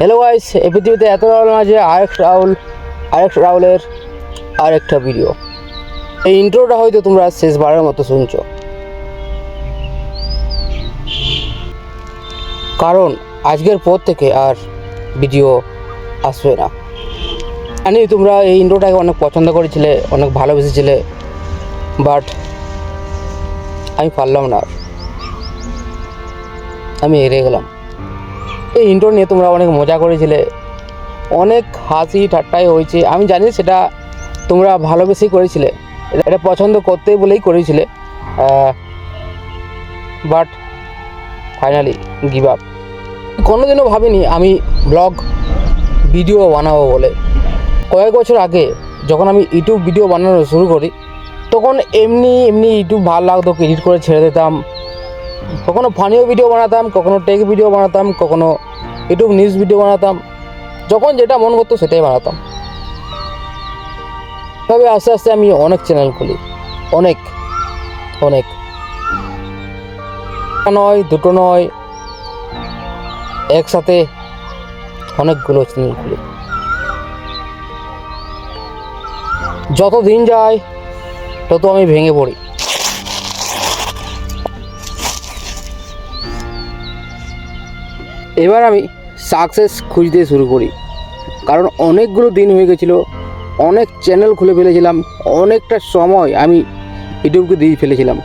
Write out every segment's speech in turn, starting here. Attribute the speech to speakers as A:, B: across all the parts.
A: Hello guys এই পৃথিবীতে এত রাহুল মাঝে আরেক রাহুল আরেক রাহুলের আরেকটা ভিডিও এই ইন্ট্রোটা হয়তো তোমরা শেষবারের মতো শুনছো। কারণ আজকের পর থেকে আর ভিডিও আসবে না। জানি তোমরা এই ইন্ট্রোটাকে অনেক পছন্দ করেছিলে, অনেক ভালোবেসেছিলে বাট আমি পারলাম না। আমি হেরে গেলাম। এই ইন্ট্রো নিয়ে তোমরা অনেক মজা করেছিলে। অনেক হাসি ঠাট্টাই হয়েছে। আমি জানি সেটা তোমরা ভালোবেসেই করেছিলে। এটা- পছন্দ করতে বলেই করেছিলে। বাট ফাইনালি গিভ আপ কোনোদিনও ভাবিনি আমি ব্লগ ভিডিও বানাবো বলে। কয়েক বছর আগে যখন আমি ইউটিউব ভিডিও বানানো শুরু করি, তখন এমনি এমনি ইউটিউব ভালো লাগতো এডিট করে ছেড়ে দিতাম। কখনো ফানিও ভিডিও বানাতাম, কখনো টেক ভিডিও বানাতাম, কখনো ইউটিউব নিউজ ভিডিও বানাতাম, যখন যেটা মন করতো সেটাই বানাতাম। তবে আস্তে আস্তে আমি অনেক চ্যানেল খুলি, অনেক অনেক। নয়, দুটো নয়, একসাথে অনেকগুলো চ্যানেল খুলি। যত দিন যায়, তত আমি ভেঙে পড়ি। এবার আমি সাকসেস খুঁজতে শুরু করি। কারণ অনেকগুলো দিন হয়ে গেছিল, অনেক চ্যানেল খুলে ফেলেছিলাম, অনেকটা সময় আমি ইউটিউবকে দিয়ে ফেলেছিলাম।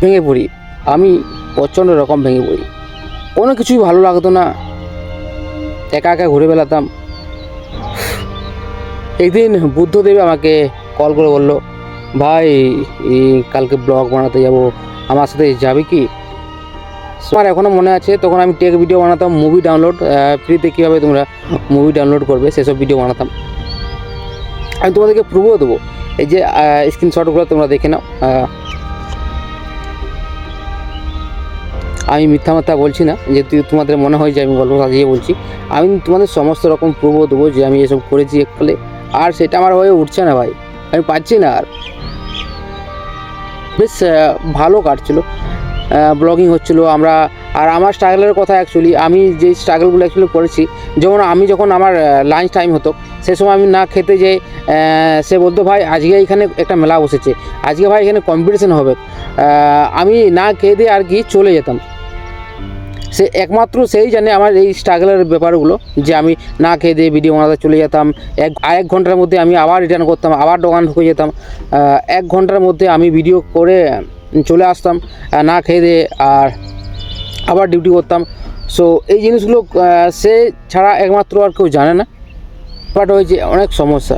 A: ভেঙে পড়ি, আমি প্রচণ্ড রকম ভেঙে পড়ি। কোনো কিছুই ভালো লাগতো না, একা একা ঘুরে বেড়াতাম। একদিন বুদ্ধদেব আমাকে কল করে বলল ভাই কালকে ব্লগ বানাতে যাব। আমার সাথে যাবে কি? আমার এখনও মনে আছে, তখন আমি টেক ভিডিও বানাতাম মুভি ডাউনলোড ফ্রিতে কীভাবে তোমরা মুভি ডাউনলোড করবে, সেসব ভিডিও বানাতাম। আমি তোমাদেরকে প্রুভও দেবো। এই যে স্ক্রিনশটগুলো তোমরা দেখে নাও। আমি মিথ্যা মাথা বলছি না যে তুই তোমাদের মনে হয় যে আমি গল্প সাজিয়ে বলছি। আমি তোমাদের সমস্ত রকম প্রুভও দেবো যে আমি এসব করেছি এক এককালে। আর সেটা আমার হয়ে উঠছে না ভাই। আমি পাচ্ছি না আর। বেশ ভালো কাটছিল। ব্লগিং হচ্ছিল, আমরা, আর আমার স্ট্রাগলের কথা অ্যাকচুয়ালি আমি যে স্ট্রাগলগুলো অ্যাকচুয়ালি করেছি, যেমন আমি যখন আমার লাঞ্চ টাইম হতো, সে সময় আমি না খেতে যে সে বলতো, ভাই, আজকে এখানে একটা মেলা বসেছে, আজকে ভাই এখানে কম্পিটিশান হবে। আমি না খেয়ে দিয়ে আর কি চলে যেতাম। সে একমাত্র সেই জানে আমার এই স্ট্রাগলের ব্যাপারগুলো, যে আমি না খেয়ে দিয়ে ভিডিও বানাতে চলে যেতাম। এক এক ঘণ্টার মধ্যে আমি আবার রিটার্ন করতাম, আবার দোকান ঢুকে যেতাম। এক ঘণ্টার মধ্যে আমি ভিডিও করে চলে আসতাম না খেয়ে দিয়ে আর আবার ডিউটি করতাম। সো এই জিনিসগুলো সে ছাড়া একমাত্র আর কেউ জানে না। বাট হয়েছে অনেক সমস্যা,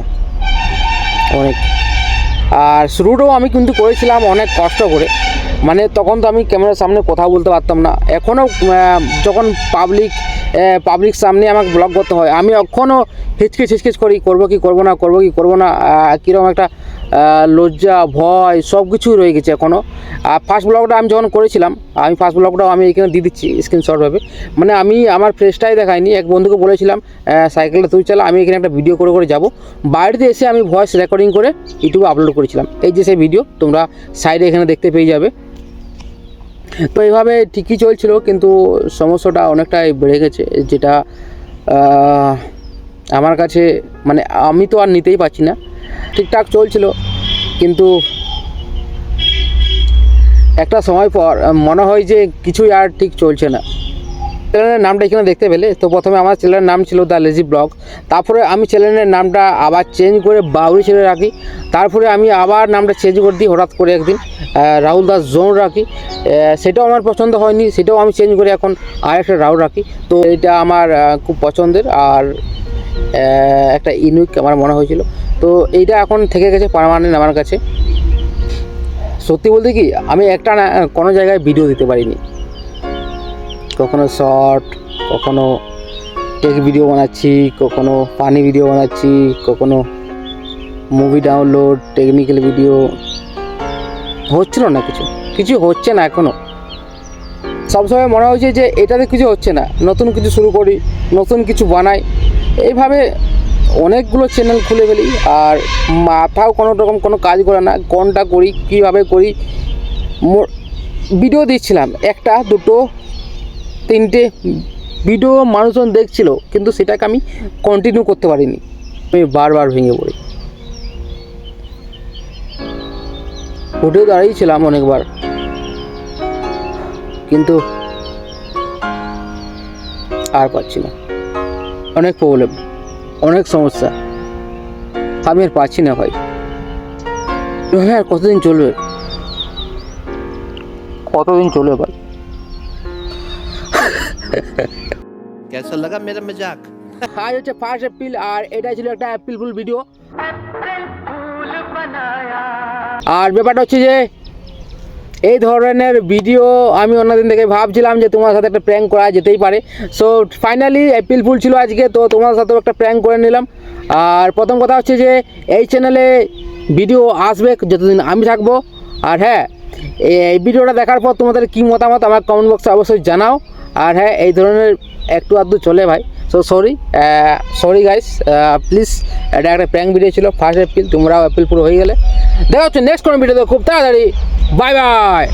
A: অনেক। আর শুরুটাও আমি কিন্তু করেছিলাম অনেক কষ্ট করে। মানে তখন তো আমি ক্যামেরার সামনে কথা বলতে পারতাম না। এখনও যখন পাবলিক পাবলিক সামনে আমাকে ব্লগ করতে হয়, আমি এখনও হিচকিচ হিচকিচ করি, করব কি করব না, করব কি করব না কীরকম একটা লজ্জা, ভয়, সব কিছুই রয়ে গেছে এখনও। আর ফার্স্ট ব্লগটা আমি যখন করেছিলাম, আমি ফার্স্ট ব্লগটাও আমি এখানে দিয়ে দিচ্ছি স্ক্রিনশটভাবে মানে আমি আমার ফ্রেশটাই দেখাইনি, এক বন্ধুকে বলেছিলাম সাইকেলটা তুই চালা, আমি এখানে একটা ভিডিও করে করে যাব। বাড়িতে এসে আমি ভয়েস রেকর্ডিং করে ইউটিউবে আপলোড করেছিলাম। এই যে সেই ভিডিও তোমরা সাইডে এখানে দেখতে পেয়ে যাবে। তো এইভাবে ঠিকই চলছিল, কিন্তু সমস্যাটা অনেকটাই বেড়ে গেছে, যেটা আমার কাছে মানে আমি তো আর নিতেই পারছি না। ঠিকঠাক চলছিল, কিন্তু একটা সময় পর মনে হয় যে কিছুই আর ঠিক চলছে না। চ্যানেলের নামটা এখানে দেখতে পেলে, তো প্রথমে আমার চ্যানেলের নাম ছিল দ্য লেজি ব্লগ। তারপরে আমি চ্যানেলের নামটা আবার চেঞ্জ করে বাউরি ছেড়ে রাখি। তারপরে আমি আবার নামটা চেঞ্জ করে দিই হঠাৎ করে একদিন রাহুল দাস জোন রাখি। সেটাও আমার পছন্দ হয়নি, সেটাও আমি চেঞ্জ করে এখন আর একটা রাহুল রাখি। তো এটা আমার খুব পছন্দের আর একটা ইউনিক আমার মনে হয়েছিল। তো এইটা এখন থেকে গেছে পারমানেন্ট আমার কাছে। সত্যি বলতে কি, আমি একটা না, কোনো জায়গায় ভিডিও দিতে পারিনি। কখনো শর্ট কখনো টেক ভিডিও বানাচ্ছি, কখনো পানি ভিডিও বানাচ্ছি, কখনো মুভি ডাউনলোড টেকনিক্যাল ভিডিও হচ্ছিল না কিছু কিছু হচ্ছে না এখনও সবসময় মনে হচ্ছে যে এটাতে কিছু হচ্ছে না, নতুন কিছু শুরু করি, নতুন কিছু বানাই। এইভাবে অনেকগুলো চ্যানেল খুলে ফেলি, আর মাথাও কোনো রকম কোনো কাজ করে না, কোনটা করি, কীভাবে করি ভিডিও দিচ্ছিলাম, একটা, দুটো তিনটে ভিডিও মানুষজন দেখছিল, কিন্তু সেটাকে আমি কন্টিনিউ করতে পারিনি। আমি বারবার ভেঙে পড়ি। উঠে দাঁড়িয়েছিলাম অনেকবার। কিন্তু আর পাচ্ছি না। অনেক প্রবলেম অনেক সমস্যা। আমি আর পাচ্ছি না ভাই। হ্যাঁ কতদিন চলবে? কতদিন চলবে ভাই?
B: कैसा लगा मेरा मजाक
A: আজ হচ্ছে ফার্স্ট এপ্রিল আর এটা ছিল একটা এপ্রিল ফুল ভিডিও আর ব্যাপারটা হচ্ছে যে এই ধরনের ভিডিও আমি অন্যদিন থেকে ভাবছিলাম যে তোমার সাথে একটা প্র্যাঙ্ক করা যেতেই পারে সো ফাইনালি এপ্রিল ফুল ছিল আজকে তো তোমার সাথেও একটা প্র্যাঙ্ক করে নিলাম আর প্রথম কথা হচ্ছে যে এই চ্যানেলে ভিডিও আসবে যতদিন আমি থাকবো আর হ্যাঁ এই ভিডিওটা দেখার পর তোমাদের কী মতামত আমার কমেন্ট বক্সে অবশ্যই জানাও আর হ্যাঁ এই ধরনের একটু আধটু চলে ভাই। So sorry sorry guys please এটা একটা প্র্যাঙ্ক ভিডিও ছিল ফার্স্ট এপ্রিল তোমরাও এপ্রিল পুরো হয়ে গেলে। দেখা হচ্ছে নেক্সট কোনো ভিডিওতে খুব তাড়াতাড়ি বাই বাই